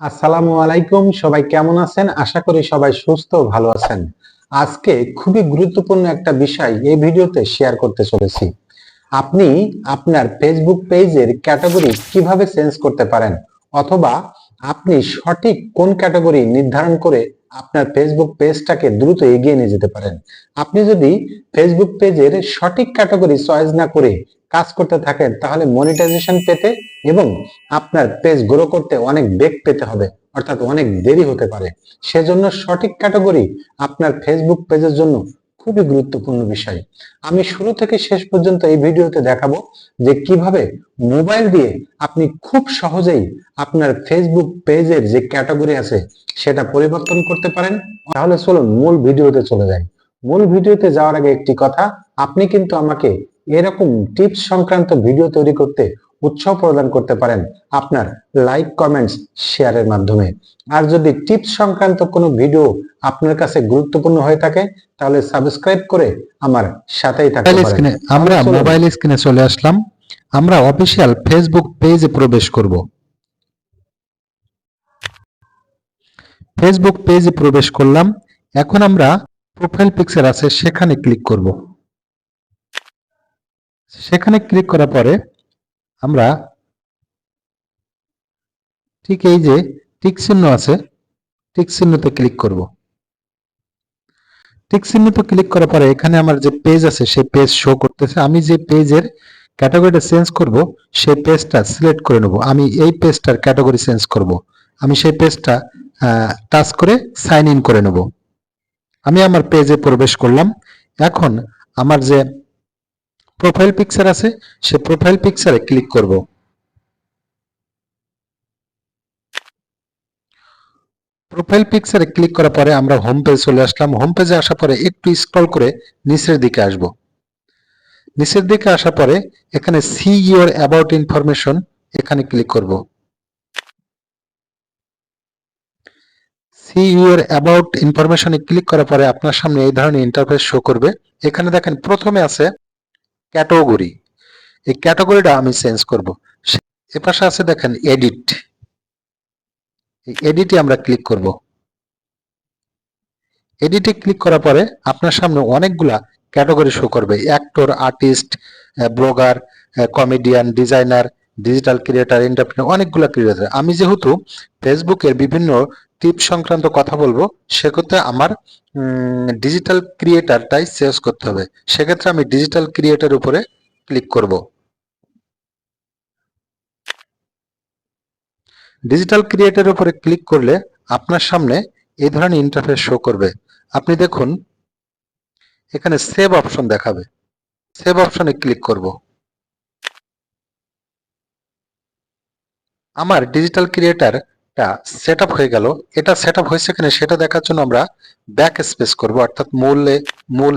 আসসালামু আলাইকুম, সবাই কেমন আছেন? আশা করি সবাই সুস্থ ভালো আছেন। আজকে খুবই গুরুত্বপূর্ণ একটা বিষয় এই ভিডিওতে শেয়ার করতে চলেছি। আপনি আপনার ফেসবুক পেজের ক্যাটাগরি কীভাবে চেঞ্জ করতে পারেন? অথবা আপনি সঠিক কোন ক্যাটাগরি নির্ধারণ করে আপনার ফেসবুক পেজটাকে দ্রুত এগিয়ে নিয়ে যেতে পারেন। আপনি যদি ফেসবুক পেজের সঠিক ক্যাটাগরি চয়েস না করে কাজ করতে থাকেন, তাহলে মনিটাইজেশন পেতে এবং আপনার পেজ গ্রো করতে অনেক বেগ পেতে হবে, অর্থাৎ অনেক দেরি হতে পারে। সেজন্য সঠিক ক্যাটাগরি আপনার ফেসবুক পেজের জন্য খুবই গুরুত্বপূর্ণ বিষয়। আমি শুরু থেকে শেষ পর্যন্ত এই ভিডিওতে দেখাবো যে কীভাবে মোবাইল দিয়ে আপনি খুব সহজেই আপনার ফেসবুক পেজের যে ক্যাটাগরি আছে, সেটা পরিবর্তন করতে পারেন। তাহলে চলুন মূল ভিডিওতে চলে যাই। মূল ভিডিওতে যাওয়ার আগে একটি কথা, আপনি কিন্তু আমাকে এরকম টিপস সংক্রান্ত ভিডিও তৈরি করতে উৎসাহ প্রদান করতে পারেন আপনার লাইক কমেন্টস শেয়ারের মাধ্যমে। আর যদি টিপস সংক্রান্ত কোনো ভিডিও আপনার কাছে গুরুত্বপূর্ণ হয়ে থাকে তাহলে সাবস্ক্রাইব করে আমার সাথেই থাকতে পারেন। আমরা মোবাইল স্ক্রিনে চলে আসলাম। আমরা অফিসিয়াল ফেসবুক পেজে প্রবেশ করব। ফেসবুক পেজে প্রবেশ করলাম। এখন আমরা প্রোফাইল পিকচার আছে সেখানে ক্লিক করব। সেখানে ক্লিক করার পরে আমরা ঠিক এই যে টিক চিহ্ন আছে, টিক চিহ্নতে ক্লিক করব। টিক চিহ্নতে ক্লিক করার পরে এখানে আমার যে পেজ আছে, সেই পেজ শো করতেছে। আমি যে পেজের ক্যাটাগরিটা চেঞ্জ করব, সেই পেজটা সিলেক্ট করে নেব। আমি এই পেজটার ক্যাটাগরি চেঞ্জ করব। আমি সেই পেজটা টাচ করে সাইন ইন করে নেব। আমি আমার পেজে প্রবেশ করলাম। এখন আমার যে প্রোফাইল পিকচার আছে, সে প্রোফাইল পিকচারে ক্লিক করব। প্রোফাইল পিকচারে ক্লিক করার পরে আমরা হোম পেজ চলে আসলাম। হোম পেজে আসার পরে একটু স্ক্রল করে নিচের দিকে আসব। নিচের দিকে আসার পরে এখানে সি ইওর অ্যাবাউট ইনফরমেশন এখানে ক্লিক করব। সি ইওর অ্যাবাউট ইনফরমেশনে ক্লিক করার পরে আপনার সামনে এই ধরনের ইন্টারফেস শো করবে। এখানে দেখেন প্রথমে আছে ক্যাটাগরি। এই ক্যাটাগরিটা আমি চেঞ্জ করব। এপাশে আছে দেখেন এডিট। এই এডিটে আমরা ক্লিক করব। এডিটে ক্লিক করার পরে আপনার সামনে অনেকগুলা ক্যাটাগরি শো করবে। Actor, artist blogger comedian, designer, digital creator entrepreneur অনেকগুলা ক্রিয়েটার। আমি যেহেতু ফেসবুকের বিভিন্ন টিপ সংক্রান্ত কথা বলব, সেক্ষেত্রে আমার ডিজিটাল ক্রিয়েটারটাই চেঞ্জ করতে হবে। সেক্ষেত্রে আমি ডিজিটাল ক্রিয়েটার উপরে ক্লিক করব। ডিজিটাল ক্রিয়েটার উপরে ক্লিক করলে আপনার সামনে এই ধরনের ইন্টারফেস শো করবে। আপনি দেখুন, এখানে সেভ অপশন দেখাবে। সেভ অপশনে ক্লিক করব। আমার ডিজিটাল ক্রিয়েটারটা সেট হয়ে গেল। এটা সেট হয়েছে কিনা সেটা দেখার জন্য আমরা ব্যাক স্পেস করব, অর্থাৎ মূলে, মূল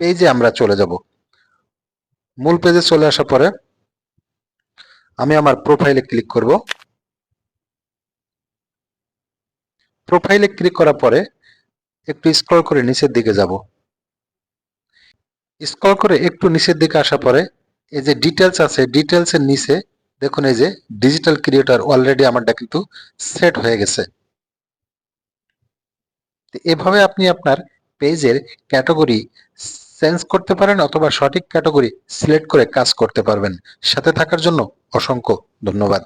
পেজে আমরা চলে যাব। মূল পেজে চলে আসার পরে আমি আমার প্রোফাইলে ক্লিক করব। প্রোফাইলে ক্লিক করার পরে একটু স্ক্রল করে নিচের দিকে যাব। স্ক্রল করে একটু নিচের দিকে আসার পরে এই যে ডিটেলস আছে ডিটেলস এর নিচে দেখুন এই যে ডিজিটাল ক্রিয়েটর অলরেডি আমারটা কিন্তু সেট হয়ে গেছে। এভাবে আপনি আপনার পেজের ক্যাটাগরি চেঞ্জ করতে পারেন অথবা সঠিক ক্যাটাগরি সিলেক্ট করে কাজ করতে পারবেন। সাথে থাকার জন্য অসংখ্য ধন্যবাদ।